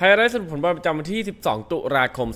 ไฮไลท์สรุปผลบอลประจำวันที่ 12 ตุลาคม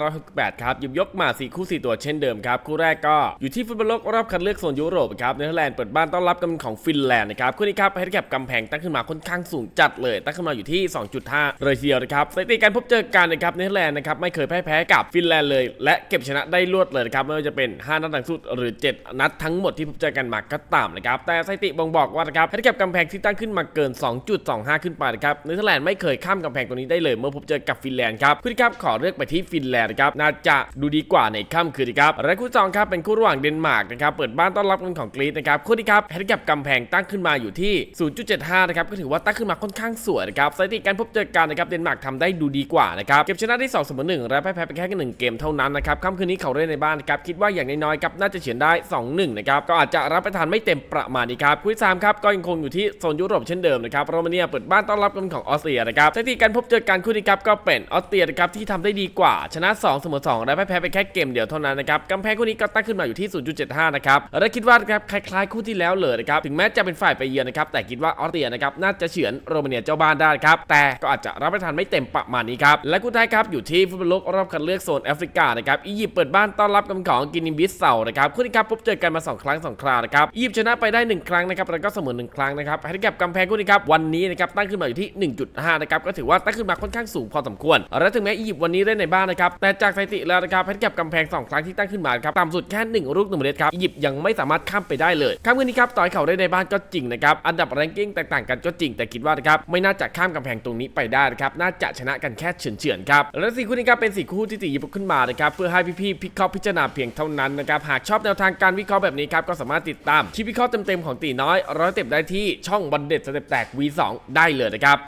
2568 ครับหยิบยกมา 4 คู่ 4 ตัวเช่นเดิมครับ คู่แรกก็อยู่ที่ฟุตบอลโลกรอบคัดเลือกโซนยุโรปครับเนเธอร์แลนด์เปิดบ้านต้อนรับกันของฟินแลนด์นะครับ คู่นี้ครับให้แคปกำแพงตั้งขึ้นมาค่อนข้างสูงจัดเลย ตั้งขึ้นมาอยู่ที่ 2.5 เลยทีเดียวนะครับสถิติการพบเจอกันนะครับเนเธอร์แลนด์นะครับไม่เคยแพ้แพ้กับฟินแลนด์เลย และเก็บชนะได้รวดเลยนะครับไม่ว่าจะเป็น 5 นัดหลังสุดหรือ 7 นัดทั้งหมดที่พบเจอกันมาก็ตามนะครับแต่สถิติบ่งบอกว่านะครับให้แคปกำแพงที่ตั้งขึ้นมาเกิน 2.25 ขึ้นไปนะครับเนเธอร์แลนด์ไม่เคยข้ามกำแพงตัวนี้ได้ได้เลยเมื่อพบเจอกับฟินแลนด์ครับคู่ที่ครับขอเลือกไปที่ฟินแลนด์ครับน่าจะดูดีกว่าในค่ำคืนครับและคู่สองครับเป็นคู่ระหว่างเดนมาร์กนะครับเปิดบ้านต้อนรับกันของกรีซนะครับคู่ที่ครับให้แคปกำแพงตั้งขึ้นมาอยู่ที่ 0.75 นะครับก็ถือว่าตั้งขึ้นมาค่อนข้างสวยนะครับสถิติการพบเจอกันนะครับเดนมาร์กทำได้ดูดีกว่านะครับเก็บชนะได้2เสมอ1และแพ้แพ้ไปแค่หนึ่งเกมเท่านั้นนะครับค่ำคืนนี้เขาเล่นในบ้านนะครับคิดว่าอย่างน้อยๆครับน่าจะเฉือนได้ 2-1 นะครับก็อาจจะรับประทานไม่เต็มประมาณนี้ครับคู่ที่สามครับก็ยังคงอยู่ที่โซนยุโรปเช่นเดิมนะครับโรมาเนียเปิดบ้านต้อนรับกันของออสเตรียนะครับสถิติการพบเจอกันคู่นี้ครับก็เป็นออสเตรียนะครับที่ทำได้ดีกว่าชนะ2เสมอ2และแพ้ไปแค่เกมเดียวเท่านั้นนะครับกำแพงคู่นี้ก็ตั้งขึ้นมาอยู่ที่ 0.75 นะครับและคิดว่าครับคล้ายๆคู่ที่แล้วเลยนะครับถึงแม้จะเป็นฝ่ายไปเยือนนะครับแต่คิดว่าออสเตรียนะครับน่าจะเฉือนโรมาเนียเจ้าบ้านได้ครับแต่ก็อาจจะรับประทานไม่เต็มประมาณนี้ครับและคู่ท้ายครับอยู่ที่ฟุตบอลโลกรอบคัดเลือกโซนแอฟริกานะครับอียิปต์เปิดบ้านต้อนรับกันของกินิบิสเซานะครับคู่นี้ครับพบเจอกันมา 2 ครั้ง 2 คราวนะครับอียิปต์ชนะไปได้ 1 ครั้งนะครับแล้วก็เสมอ1ครั้งนะครับให้กับกำแพงคู่นี้ครับวันนี้นะครับตั้งขึ้นมาอยู่ที่ 1.5 นะครับก็ถือว่าตั้งขึ้นมาค่อนข้างสูงพอสมควร และถึงแม้อียิปต์วันนี้เล่นในบ้านนะครับ แต่จากสถิติแล้วนะครับให้กับกำแพง 2 ครั้งที่ตั้งขึ้นมาครับต่ำสุดแค่1ลูกหนึ่งเมล็ดครับอียิปต์ยังไม่สามารถข้ามไปได้เลยค่ำคืนนี้ครับต่อยเขาได้ในบ้านก็จริงนะครับอันดับแรงกิ้งแตกต่างกันก็จริง แต่คิดว่านะครับไม่น่าจะข้ามกำแพงตรงนี้ไปได้นะครับน่าจะชนะกันแค่เฉือนๆครับและสี่คู่นี้ครับเป็นสี่คู่ที่ตีหยิบขึ้นมานะครับเพื่อให้พี่ๆพิเคราะห์พิจารณาเพียงเท่านั้นนะครับหากชอบแนวทางการวิเคราะห์แบบนี้ครับก็สามารถติดตามคลิปวิเคราะห์เต็มๆของตีน้อยร้อยเต็มได้ที่ช่องบันเด็ดสเต็ปแตก V2 ได้เลยนะครับ